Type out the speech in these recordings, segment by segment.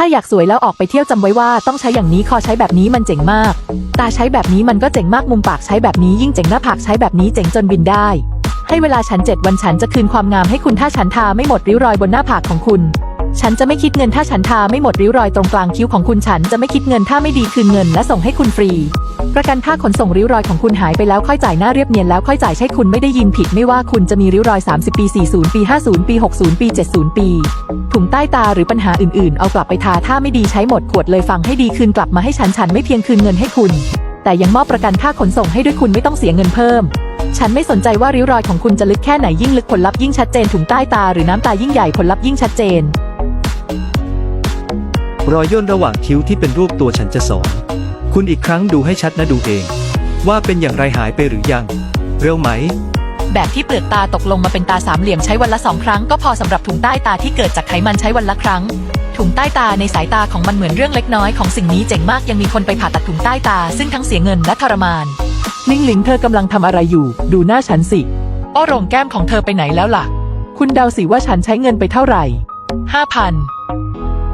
ถ้าอยากสวยแล้วออกไปเที่ยวจำไว้ว่าต้องใช้อย่างนี้คอใช้แบบนี้มันเจ๋งมาก ตาใช้แบบนี้มันก็เจ๋งมากมุมปากใช้แบบนี้ยิ่งเจ๋งหน้าผากใช้แบบนี้เจ๋งจนบินได้ ให้เวลาฉันเจ็ดวันฉันจะคืนความงามให้คุณถ้าฉันทาไม่หมดริ้วรอยบนหน้าผากของคุณ ฉันจะไม่คิดเงินถ้าฉันทาไม่หมดริ้วรอยตรงกลางคิ้วของคุณฉันจะไม่คิดเงินถ้าไม่ดีคืนเงินและส่งให้คุณฟรี ประกันค่าขนส่งริ้วรอยของคุณหายไปแล้วค่อยจ่ายหน้าเรียบเนียนแล้วค่อยจ่ายใช่คุณไม่ได้ยินผิดไม่ว่าคุณจะมีริ้วรอย 30 ปี 40 ปี 50 ปี 60 ปี 70 ปี ถุงใต้ตาหรือปัญหาอื่นๆ เอากลับไปทาถ้าไม่ดีใช้หมดขวดเลยฟังให้ดีคืนกลับมาให้ฉันฉันไม่เพียงคืนเงินให้คุณ แต่ยังมอบประกันค่าขนส่งให้ด้วยคุณไม่ต้องเสียเงินเพิ่มฉันไม่สนใจว่าริ้วรอยของคุณจะลึกแค่ไหนยิ่งลึกผลลัพธ์ยิ่งชัดเจนถุงใต้ตาหรือน้ำตายิ่งใหญ่ผลลัพธ์ยิ่งชัดเจน รอยย่นระหว่างคิ้วที่เป็นรูปตัวฉันจะสอน คุณอีกครั้งดูให้ชัดนะดูเอง ว่าเป็นอย่างไรหายไปหรือยัง เร็วไหม แบบที่เปลือกตาตกลงมาเป็นตาสามเหลี่ยมใช้วันละสองครั้งก็พอสำหรับถุงใต้ตาที่เกิดจากไขมันใช้วันละครั้ง ถุงใต้ตาในสายตาของมันเหมือนเรื่องเล็กน้อยของสิ่งนี้เจ๋งมากยังมีคนไปผ่าตัดถุงใต้ตา ซึ่งทั้งเสียเงินและทรมานลิงหลิงเธอกำลังทำอะไรอยู่ ดูหน้าฉันสิโอ้โรงแก้มของเธอไปไหนแล้วล่ะ คุณเดาสิว่าฉันใช้เงินไปเท่าไหร่ห้าพัน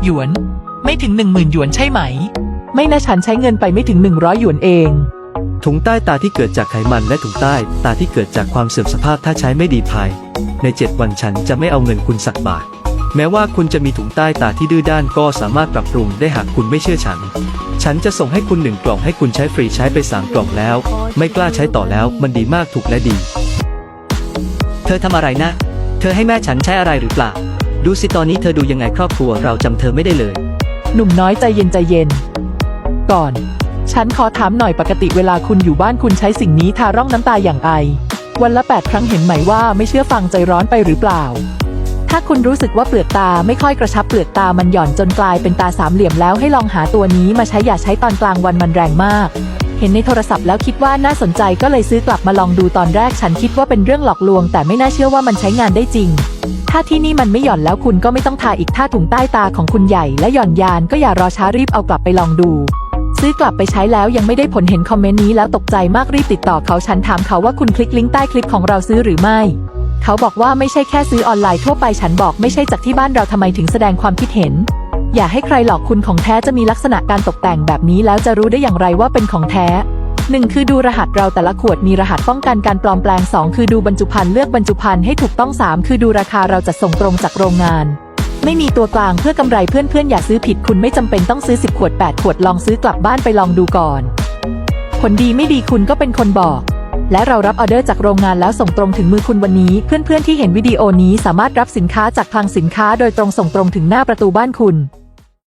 หยวน ไม่ถึงหนึ่งหมื่นหยวนใช่ไหม ไม่นะฉันใช้เงินไปไม่ถึงหนึ่งร้อยหยวนเอง ถุงใต้ตาที่เกิดจากไขมันและถุงใต้ตาที่เกิดจากความเสื่อมสภาพถ้าใช้ไม่ดีภาย ใน 7 วันฉันจะไม่เอาเงินคุณสักบาท แม้ว่าคุณจะมีถุงใต้ตาที่ดื้อด้านก็สามารถปรับปรุงได้หากคุณไม่เชื่อฉัน ฉันจะส่งให้คุณหนึ่งกล่องให้คุณใช้ฟรีใช้ไปสามกล่องแล้ว ไม่กล้าใช้ต่อแล้วมันดีมากถูกและดี เธอทำอะไรนะ เธอให้แม่ฉันใช้อะไรหรือเปล่า ดูสิตอนนี้เธอดูยังไงครอบครัวเราจำเธอไม่ได้เลย หนุ่มน้อยใจเย็นใจเย็น ก่อน ฉันขอถามหน่อยปกติเวลาคุณอยู่บ้านคุณใช้สิ่งนี้ทาร่องน้ำตาอย่างไอ วันละ 8 ครั้งเห็นไหมว่าไม่เชื่อฟังใจร้อนไปหรือเปล่า ถ้าคุณรู้สึกว่าเปลือกตาไม่ค่อยกระชับเปลือกตามันหย่อนจนกลายเป็นตาสามเหลี่ยมแล้วให้ลองหาตัวนี้มาใช้อย่าใช้ตอนกลางวันมันแรงมากเห็นในโทรศัพท์แล้วคิดว่าน่าสนใจก็เลยซื้อกลับมาลองดูตอนแรกฉันคิดว่าเป็นเรื่องหลอกลวง แต่ไม่น่าเชื่อว่ามันใช้งานได้จริง ถ้าที่นี่มันไม่หย่อนแล้วคุณก็ไม่ต้องทาอีกถ้าถุงใต้ตาของคุณใหญ่และหย่อนยานก็อย่ารอช้ารีบเอากลับไปลองดู ซื้อกลับไปใช้แล้วยังไม่ได้ผลเห็นคอมเมนต์นี้แล้วตกใจมากรีบติดต่อเขาฉันถามเขาว่าคุณคลิกลิงก์ใต้คลิปของเราซื้อหรือไม่ เขาบอกว่าไม่ใช่แค่ซื้อออนไลน์ทั่วไปฉันบอกไม่ใช่จากที่บ้านเราทำไมถึงแสดงความคิดเห็น อย่าให้ใครหลอกคุณของแท้จะมีลักษณะการตกแต่งแบบนี้แล้วจะรู้ได้อย่างไรว่าเป็นของแท้หนึ่งคือดูรหัสเราแต่ละขวดมีรหัสป้องกันการปลอมแปลง 2 คือดูบรรจุภัณฑ์เลือกบรรจุภัณฑ์ให้ถูกต้อง 3 คือดูราคาเราจะส่งตรงจากโรงงาน ไม่มีตัวกลางเพื่อกำไรเพื่อนๆ อย่าซื้อผิดคุณไม่จำเป็นต้องซื้อ 10 ขวด 8 ขวดลองซื้อกลับบ้านไปลองดูก่อน ผลดีไม่ดีคุณก็เป็นคนบอก และเรารับออเดอร์จากโรงงานแล้วส่งตรงถึงมือคุณวันนี้ เพื่อนๆที่เห็นวิดีโอนี้สามารถรับสินค้าจากคลังสินค้าโดยตรงส่งตรงถึงหน้าประตูบ้านคุณ